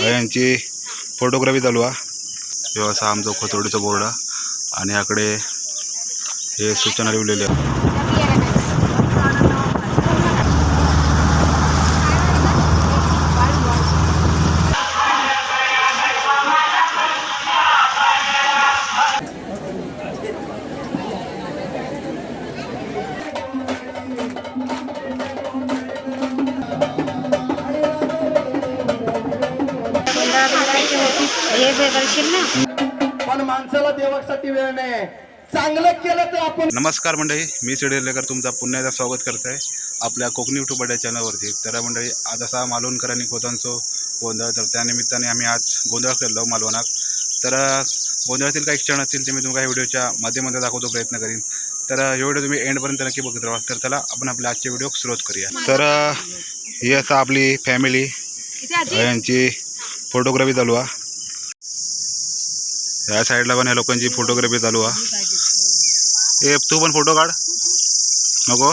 यांची फोटोग्राफी चालू आहे ह्यो असा आमचा खोतोडीचा बोर्ड आहे आणि याकडे हे सूचना लिहिलेले आहे. करशील ना? पण माणसाला देवासाठी वेळ नाही. चांगलं केलं तर आपण नमस्कार मंडळी मी सिडेलेकर तुमचा पुन्हा एकदा स्वागत करत आहे आपल्या कोकणी युट्यूब या चॅनलवरती तर मंडळी आज असा मालवणकर आणि खोतांचो गोंधळ. तर त्यानिमित्ताने आम्ही आज गोंधळ खेळलो मालवणात. तर गोंधळातील काही क्षण असतील ते मी तुम्हाला व्हिडिओच्या माध्यमामध्ये दाखवतो प्रयत्न करीन. तर हे व्हिडिओ तुम्ही एंडपर्यंत नक्की बघत राहा. तर चला आपण आपल्या आजचे व्हिडिओ सुरुवात करूया. तर ही असा आपली फॅमिली यांची फोटोग्राफी चालू आहे. या साईडला पण या लोकांची फोटोग्राफी चालू आहे ए तू पण फोटो काढ. नको.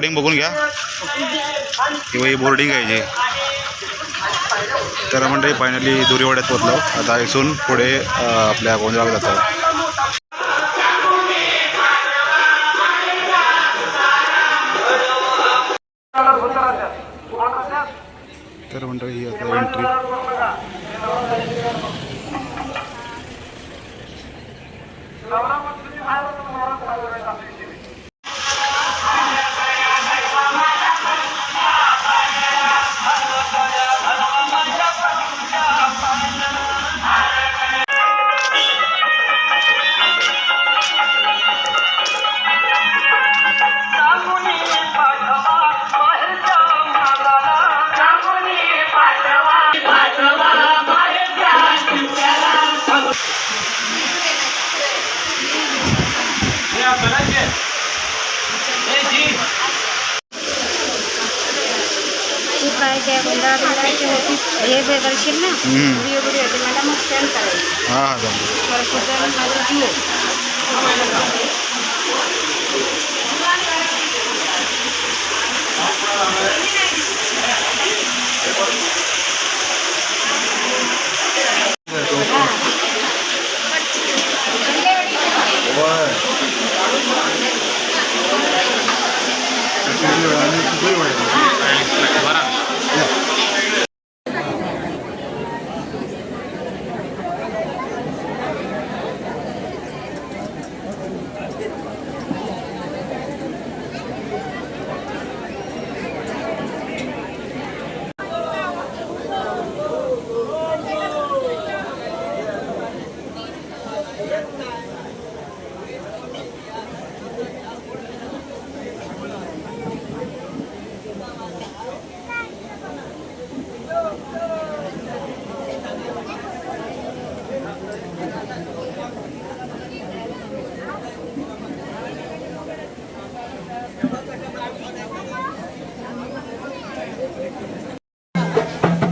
बोर्डिंग बघून घ्या. किंवा ही बोर्डिंग आहे जे. तर म्हणजे फायनली दुरीवाड्यात पोचलो आता इथून पुढे आपल्या गोंधळाला जातो. तर मंडळी ही आता एंट्री होती. हे करशील ना हम्म. व्हिडिओ व्हिडिओ ते मला मग सेंड करायचं. हां हां. जमलं परत कुठं माझं जिओ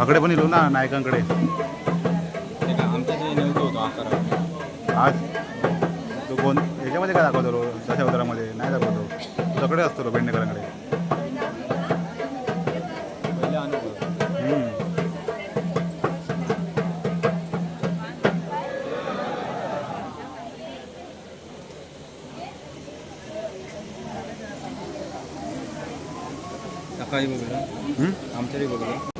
आकडे पण येलो ना नायकांकडे. आमच्या आज तो कोण याच्यामध्ये काय दाखवतो रो दशावतारामध्ये नाही दाखवतो. तुझ्याकडे असतो रो हम्म. सकाळी बघलं हम्म? आमच्याकडे बघलं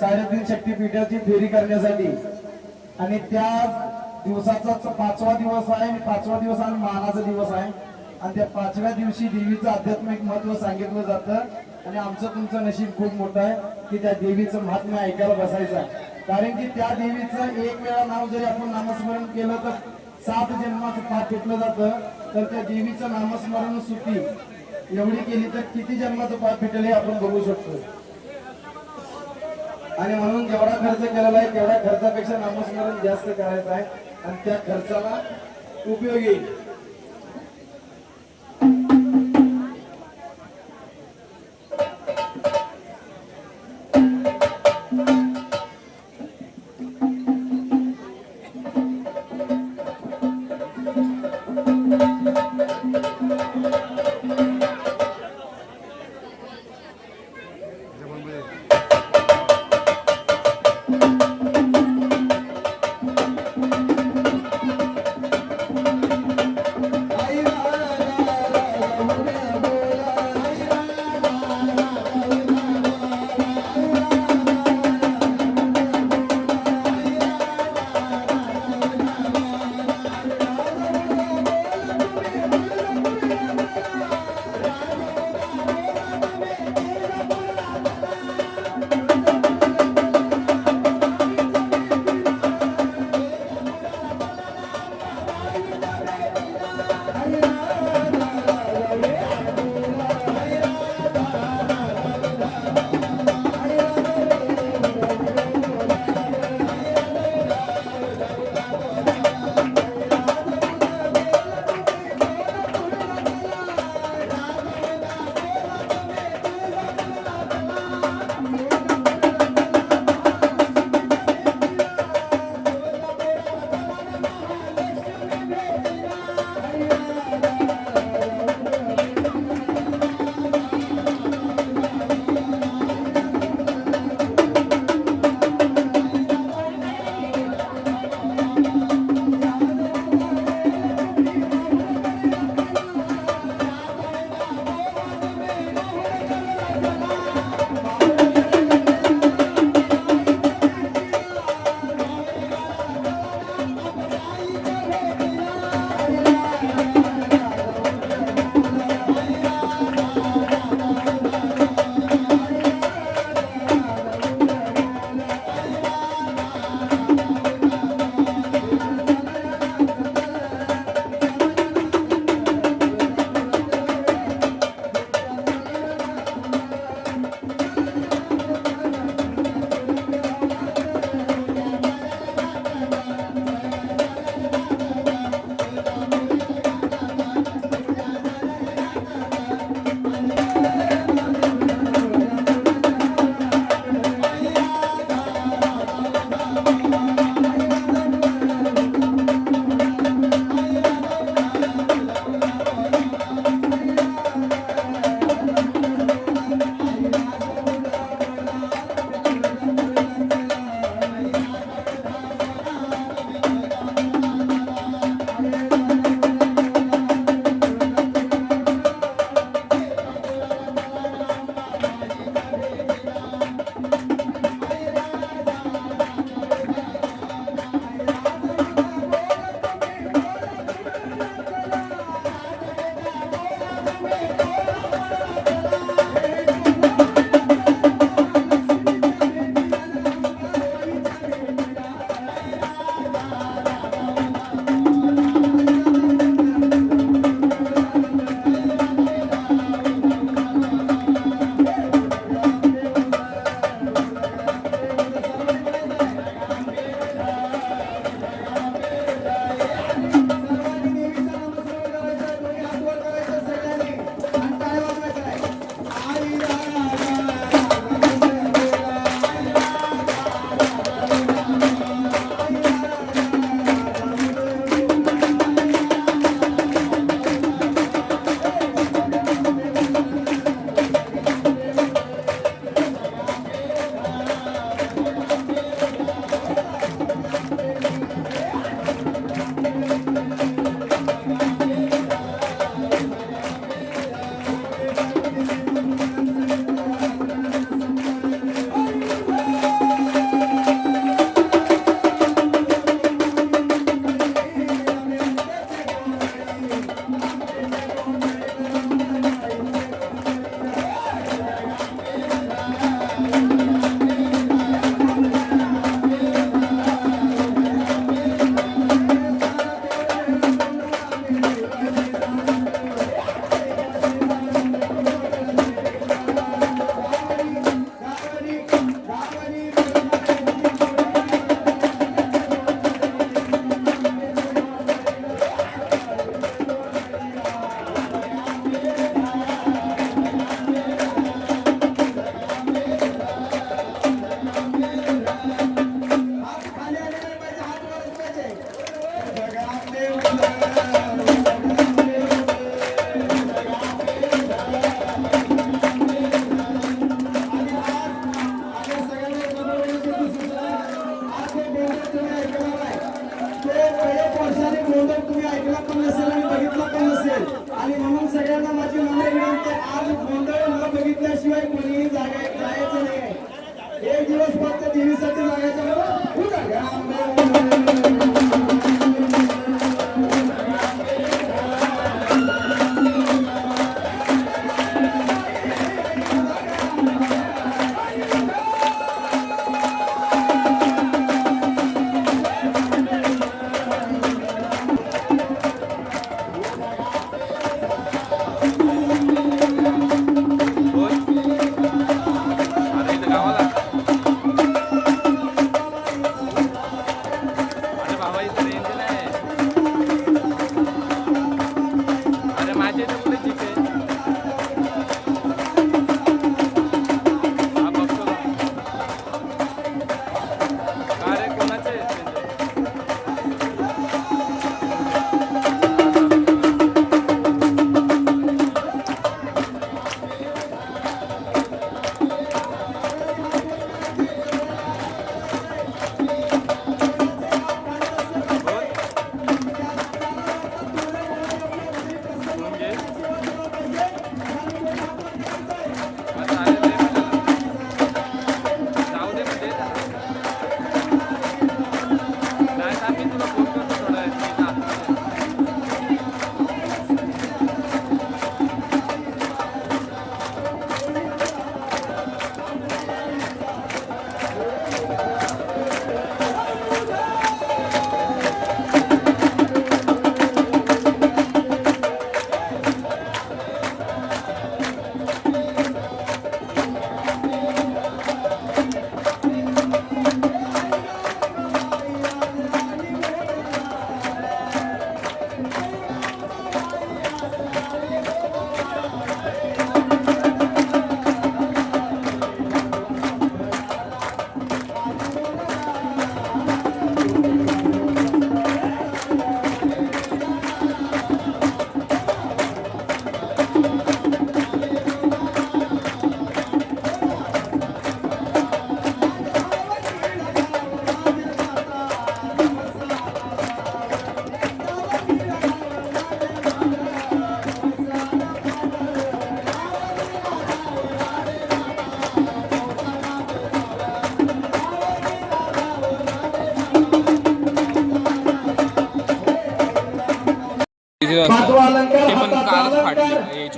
साडेतीन शक्तीपीठाची फेरी करण्यासाठी. आणि त्या दिवसाचा पाचवा दिवस आहे आणि पाचवा दिवस आणि मानाचा दिवस आहे. आणि त्या पाचव्या दिवशी देवीचं आध्यात्मिक महत्त्व सांगितलं जातं. आणि आमचं तुमचं नशीब खूप मोठं आहे की त्या देवीचं महात्म्य ऐकायला बसायचं आहे. कारण की त्या देवीचं एक वेळा नाव जरी आपण नामस्मरण केलं तर सात जन्माचं पाठ घेतलं जातं. तर त्या देवीचं नामस्मरण सुटी एवढी केली तर किती जन्माचं पाठ भेटेल हे आपण बघू शकतो. आणि म्हणून जेवढा खर्च केलेला आहे तेवढ्या खर्चापेक्षा नामस्मरण जास्त करायचं आहे. आणि त्या खर्चाला उपयोग.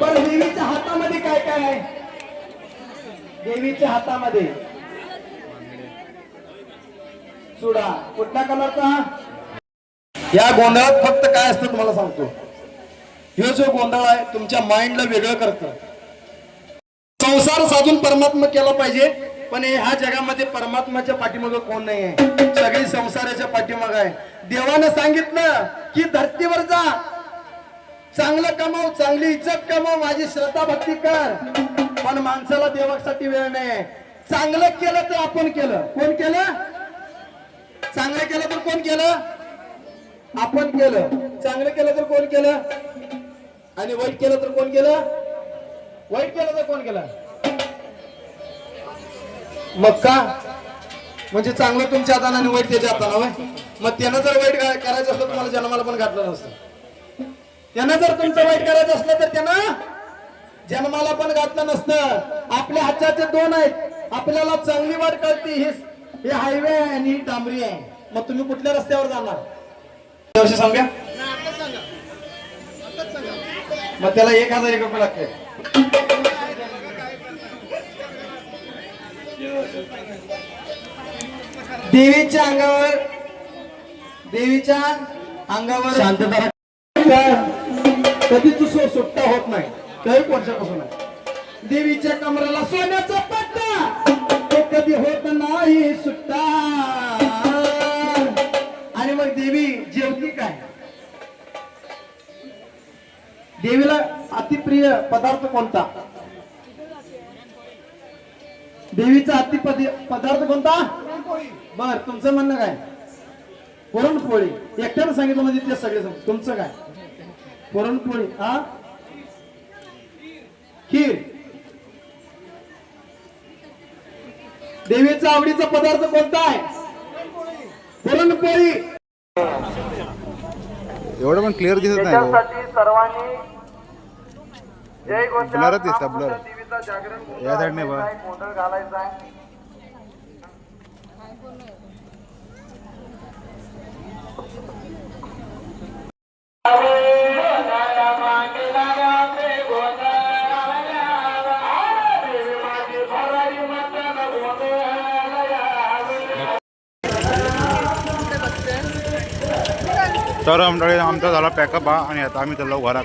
पण देवीच्या हातामध्ये काय काय आहे? देवीच्या हातामध्ये. सुडा कुठला कलरचा? या गोंधळात फक्त काय असतं तुम्हाला सांगतो. हे जो गोंधळ आहे तुमच्या माइंडला वेगळं करतं. संसार साधून परमात्मा केला पाहिजे पण ह्या जगामध्ये परमात्माच्या पाठीमागं कोण नाही आहे सगळी संसाराच्या पाठीमाग आहे. देवानं सांगितलं की धरतीवर जा चांगलं कमाव चांगली इज्जत कमाव माझी श्रद्धा भक्ती कर. पण माणसाला देवासाठी वेळ नाही. चांगलं केलं तर आपण केलं. कोण केलं? चांगलं केलं तर कोण केलं? आपण केलं. चांगलं केलं तर कोण केलं? आणि वाईट केलं तर कोण केलं? वाईट केलं तर कोण केलं? मग का? म्हणजे चांगलं तुमच्या हाताने आणि वाईट त्याच्या हाताने मग त्यानं जर वाईट करायचं असलं तुम्हाला जन्माला पण घातलं नसतं. त्यानं जर तुमचं वाईट करायचं असलं तर त्यानं जन्माला पण घातलं नसतं. आपल्या हाताचे दोन आहेत. आपल्याला चांगली वाट कळते. हे हे हायवे आहे आणि ही डांबरी आहे. मग तुम्ही कुठल्या रस्त्यावर जाणार? सांगा. मग त्याला एक हजार एक रुपये लागते देवीच्या अंगावर देवीच्या अंगावर शांतता कधी तू सुट्टा होत नाही. काही वर्षापासून आहे. देवीच्या कमराला सोन्याचा पट्टा. तो कधी होत नाही सुट्टा. आणि मग देवी जेवती काय? देवीला अतिप्रिय पदार्थ कोणता? देवीचा अति पदार्थ कोणता? बर तुमचं म्हणणं काय? पुरणपोळी. एकट्यानं सांगितलं म्हणजे ते सगळे तुमचं काय? पुरणपोळी हा? खीर. देवीचा आवडीचा पदार्थ कोणता आहे? पुरणपोळी. एवढं पण क्लिअर दिसत नाही सर्वांनी जय च दिसतं, जागरण या बघ. गोंधळ घालायचा तर मंडळी आमचा झाला पॅकअप हा आणि आता आम्ही चाललो घरात.